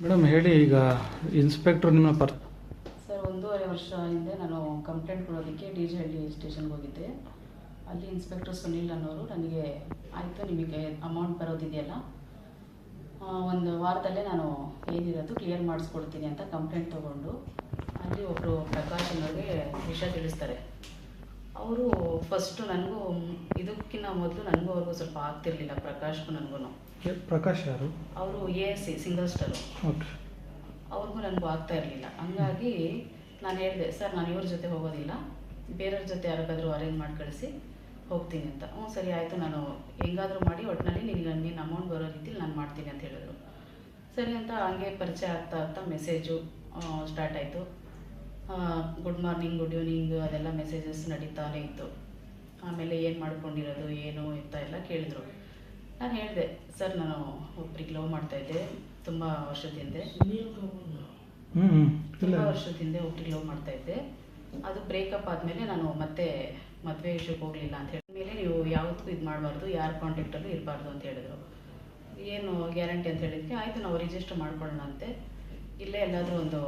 Madam, ಹೇಳಿ, ಈಗ inspector ನಿಮ್ಮ ಪರ್ ಸರ್, ಒಂದೂವರೆ ವರ್ಷ ಹಿಂದೆ ನಾನು ಕಂಪ್ಲೇಂಟ್ ಕೊಡೋದಕ್ಕೆ ಡಿ ಜಿ ಹಳ್ಳಿ ಸ್ಟೇಷನ್ಗೆ ಹೋಗಿದ್ದೆ. ಅಲ್ಲಿ ಇನ್ಸ್ಪೆಕ್ಟರ್ ಸುನಿಲ್ ಅನ್ನೋರು ನನಗೆ, ಆಯಿತು, ನಿಮಗೆ ಅಮೌಂಟ್ ಬರೋದಿದೆಯಲ್ಲ? ಒಂದು ವಾರದಲ್ಲೇ ನಾನು ಏನಿರೋದು ಕ್ಲಿಯರ್ ಮಾಡಿಸ್ಕೊಡ್ತೀನಿ ಅಂತ ಕಂಪ್ಲೇಂಟ್ ತೊಗೊಂಡು, ಅಲ್ಲಿ ಒಬ್ಬರು ಪ್ರಕಾಶ್ ಅನ್ನೋರಿಗೆ ವಿಷಯ ತಿಳಿಸ್ತಾರೆ. ಅವರು ಫಸ್ಟು ನನಗೂ ಇದಕ್ಕಿಂತ ಮೊದಲು ನನಗೂ ಅವ್ರಿಗೂ ಸ್ವಲ್ಪ ಆಗ್ತಿರ್ಲಿಲ್ಲ ಪ್ರಕಾಶ್ಗೂ ನನಗೂ ಪ್ರಕಾಶ್ ಯಾರು? ಅವರು A S C single star ಅವ್ರಿಗೂ ನನಗೂ ಆಗ್ತಾ ಇರಲಿಲ್ಲ. ಹಂಗಾಗಿ ನಾನು ಹೇಳಿದೆ ಸರ್ ನಾನು ಇವ್ರ ಜೊತೆ ಹೋಗೋದಿಲ್ಲ. ಬೇರೆಯವ್ರ ಜೊತೆ ಯಾರಿಗಾದ್ರೂ ಅರೇಂಜ್ ಮಾಡಿ ಕಳಿಸಿ ಹೋಗ್ತೀನಿ ಅಂತ. ಹ್ಞೂ ಸರಿ ಆಯಿತು ನಾನು ಹೆಂಗಾದರೂ ಮಾಡಿ ಒಟ್ಟಿನಲ್ಲಿ ನಿನಗೆ ನಿನ್ನ ಅಮೌಂಟ್ ಬರೋ ರೀತಿಲಿ ನಾನು ಮಾಡ್ತೀನಿ ಅಂತ ಹೇಳಿದ್ರು. ಸರಿ ಅಂತ ಹಂಗೆ ಪರಿಚಯ ಆಗ್ತಾ ಆಗ್ತಾ ಮೆಸೇಜು ಸ್ಟಾರ್ಟ್ ಆಯಿತು. ಗುಡ್ ಮಾರ್ನಿಂಗ್ ಗುಡ್ ಈವ್ನಿಂಗ್ ಅದೆಲ್ಲ ಮೆಸೇಜಸ್ ನಡೀತಾನೇ ಇತ್ತು. ಆಮೇಲೆ ಏನು ಮಾಡ್ಕೊಂಡಿರೋದು ಏನು ಅಂತ ಎಲ್ಲ ಕೇಳಿದ್ರು. ನಾನು ಹೇಳಿದೆ ಸರ್ ನಾನು ಒಬ್ರಿಗೆ ಲವ್ ಮಾಡ್ತಾಯಿದ್ದೆ ತುಂಬ ವರ್ಷದ ಹಿಂದೆ ತುಂಬ ವರ್ಷದಿಂದ ಒಬ್ಬರಿಗೆ ಹಿಂದೆ ಲವ್ ಮಾಡ್ತಾ ಇದ್ದೆ. ಅದು ಬ್ರೇಕಪ್ ಆದಮೇಲೆ ನಾನು ಮತ್ತೆ ಮದುವೆ ವಿಷಯಕ್ಕೆ ಹೋಗಲಿಲ್ಲ ಅಂತ ಹೇಳಿದ. ಮೇಲೆ ನೀವು ಯಾವತ್ತೂ ಇದು ಮಾಡಬಾರ್ದು ಯಾರ ಕಾಂಟ್ಯಾಕ್ಟಲ್ಲೂ ಇರಬಾರ್ದು ಅಂತ ಹೇಳಿದರು. ಏನು ಗ್ಯಾರಂಟಿ ಅಂತ ಹೇಳಿದ್ಕೆ ಆಯಿತು ನಾವು ರಿಜಿಸ್ಟರ್ ಮಾಡ್ಕೊಳ್ಳೋಣ ಅಂತೆ. ಇಲ್ಲೇ ಎಲ್ಲಾದರೂ ಒಂದು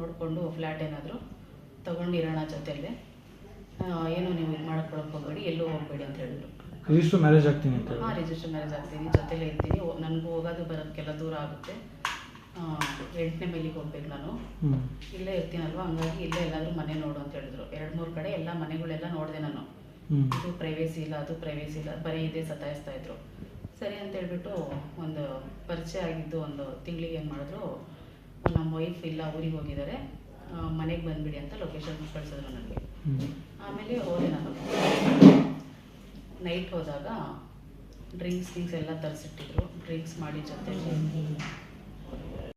ನೋಡಿಕೊಂಡು ಫ್ಲ್ಯಾಟ್ ಏನಾದರೂ ತೊಗೊಂಡಿರೋಣ ಜೊತೆಯಲ್ಲೇ. ಏನು ನೀವು ಇದು ಮಾಡ್ಕೊಳಕ್ಕೆ ಹೋಗಬೇಡಿ ಎಲ್ಲೂ ಹೋಗಬೇಡಿ ಅಂತ ಹೇಳಿದ್ರು. ರಿಜಿಸ್ಟರ್ ಮ್ಯಾರೇಜ್ ಆಗ್ತೀನಿ ಅಂತ ಹಾಂ ರಿಜಿಸ್ಟರ್ ಮ್ಯಾರೇಜ್ ಆಗ್ತೀನಿ ಜೊತೆಲೇ ಇರ್ತೀನಿ. ನನಗೂ ಹೋಗೋದು ಬರೋದಕ್ಕೆಲ್ಲ ದೂರ ಆಗುತ್ತೆ. ಎಂಟನೇ ಮೈಲಿಗೆ ಹೋಗ್ಬೇಕು ನಾನು. ಇಲ್ಲೇ ಇರ್ತೀನಲ್ವ? ಹಂಗಾಗಿ ಇಲ್ಲೇ ಎಲ್ಲಾದರೂ ಮನೆ ನೋಡು ಅಂತ ಹೇಳಿದ್ರು. ಎರಡು ಮೂರು ಕಡೆ ಎಲ್ಲ ಮನೆಗಳೆಲ್ಲ ನೋಡಿದೆ ನಾನು. ಇದು ಪ್ರೈವೇಸಿ ಇಲ್ಲ ಅದು ಪ್ರೈವೇಸಿ ಇಲ್ಲ ಬರೀ ಇದೇ ಸತಾಯಿಸ್ತಾ ಇದ್ರು. ಸರಿ ಅಂತ ಹೇಳ್ಬಿಟ್ಟು ಒಂದು ಪರಿಚಯ ಆಗಿದ್ದು ಒಂದು ತಿಂಗಳಿಗೆ ಏನು ಮಾಡಿದ್ರು ವೈಫ್ ಇಲ್ಲ ಊರಿಗೆ ಹೋಗಿದ್ದಾರೆ. ಮನೆಗೆ ಬಂದ್ಬಿಡಿ ಅಂತ ಲೊಕೇಶನ್ ಕಳಿಸಿದ್ರು ನನಗೆ. ಆಮೇಲೆ ಹೋದೆ ನಾನು. ನೈಟ್ ಹೋದಾಗ ಡ್ರಿಂಕ್ಸ್ ಗಿಂಕ್ಸ್ ಎಲ್ಲ ತರಿಸಿಟ್ಟಿದ್ರು. ಡ್ರಿಂಕ್ಸ್ ಮಾಡಿ ಜೊತೆ